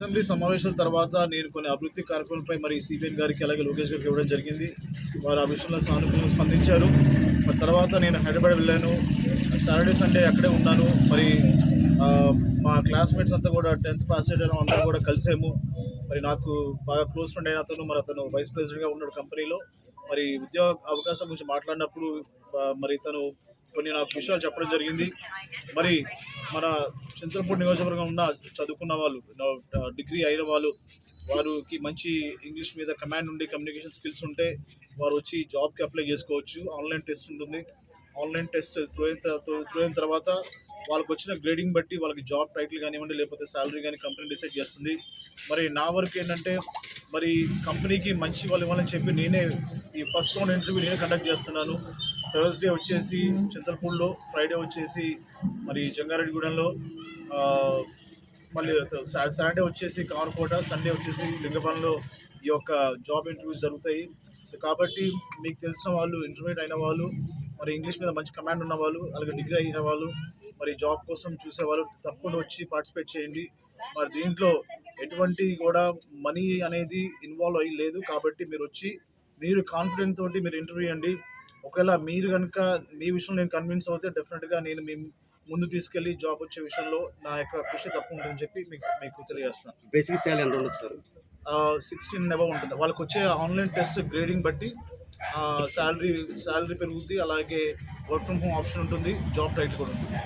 Assembly సమావేశాల తర్వాత నేను కొన్ని అభివృద్ధి కార్యక్రమాలపై మరి సిపిఎన్ గారికి అలాగే లోకేష్ గారికి ఇవ్వడం జరిగింది. వారు ఆ విషయంలో సానుకూలంగా స్పందించారు. మరి తర్వాత నేను హైదరాబాద్ వెళ్ళాను. సాటర్డే సండే అక్కడే ఉన్నాను. మరి మా క్లాస్మేట్స్ అంతా కూడా టెన్త్ పాస్ అయ్యారు. అందరూ కూడా కలిసాము. మరి నాకు బాగా క్లోజ్ ఫ్రెండ్ అయిన అతను మరి అతను వైస్ ప్రెసిడెంట్గా ఉన్నాడు కంపెనీలో. మరి ఉద్యోగ అవకాశం గురించి మాట్లాడినప్పుడు మరి తను కొన్ని నాకు విషయాలు చెప్పడం జరిగింది. మరి మన చింతలపూడి నియోజకవర్గం ఉన్న చదువుకున్న వాళ్ళు డిగ్రీ అయిన వాళ్ళు వారికి మంచి ఇంగ్లీష్ మీద కమాండ్ ఉండి కమ్యూనికేషన్ స్కిల్స్ ఉంటే వారు వచ్చి జాబ్కి అప్లై చేసుకోవచ్చు. ఆన్లైన్ టెస్ట్ ఉంటుంది. ఆన్లైన్ టెస్ట్ త్రూ అయిన తర్వా- అయిన తర్వాత వాళ్ళకి వచ్చిన గ్రేడింగ్ బట్టి వాళ్ళకి జాబ్ టైటిల్ కానివ్వండి లేకపోతే శాలరీ కానీ కంపెనీ డిసైడ్ చేస్తుంది. మరి నా వరకు ఏంటంటే మరి కంపెనీకి మంచి వాళ్ళు ఇవ్వాలని చెప్పి నేనే ఈ ఫస్ట్ రౌండ్ ఇంటర్వ్యూ నేనే కండక్ట్ చేస్తున్నాను. థర్స్డే వచ్చేసి చింతలపూడిలో ఫ్రైడే వచ్చేసి మరి జంగారెడ్డిగూడెంలో మళ్ళీ సాటర్డే వచ్చేసి కామరకోట సండే వచ్చేసి లింగపంలో ఈ యొక్క జాబ్ ఇంటర్వ్యూస్ జరుగుతాయి. సో కాబట్టి మీకు తెలిసిన వాళ్ళు ఇంటర్మీడియట్ అయిన వాళ్ళు మరి ఇంగ్లీష్ మీద మంచి కమాండ్ ఉన్న వాళ్ళు అలాగే డిగ్రీ అయిన వాళ్ళు మరి జాబ్ కోసం చూసేవాళ్ళు తప్పకుండా వచ్చి పార్టిసిపేట్ చేయండి. మరి దీంట్లో ఎటువంటి కూడా మనీ అనేది ఇన్వాల్వ్ అయ్యి లేదు కాబట్టి మీరు వచ్చి మీరు కాన్ఫిడెంట్ తోటి మీరు ఇంటర్వ్యూ అండి ఒకవేళ మీరు కనుక మీ విషయంలో నేను కన్విన్స్ అవుతే డెఫినెట్గా నేను మీ ముందు తీసుకెళ్ళి జాబ్ వచ్చే విషయంలో నా యొక్క కృషి తప్పు ఉంటుందని చెప్పి మీకు మీకు తెలియజేస్తున్నాను. బేసిక్ శాలరీ ఎంత ఉండదు సార్? సిక్స్టీన్ అబవ్ ఉంటుంది. వాళ్ళకి వచ్చే ఆన్లైన్ టెస్ట్ గ్రేడింగ్ బట్టి శాలరీ శాలరీ పెరుగుద్ది. అలాగే వర్క్ ఫ్రమ్ హోమ్ ఆప్షన్ ఉంటుంది. జాబ్ టైటిల్ కూడా ఉంటుంది.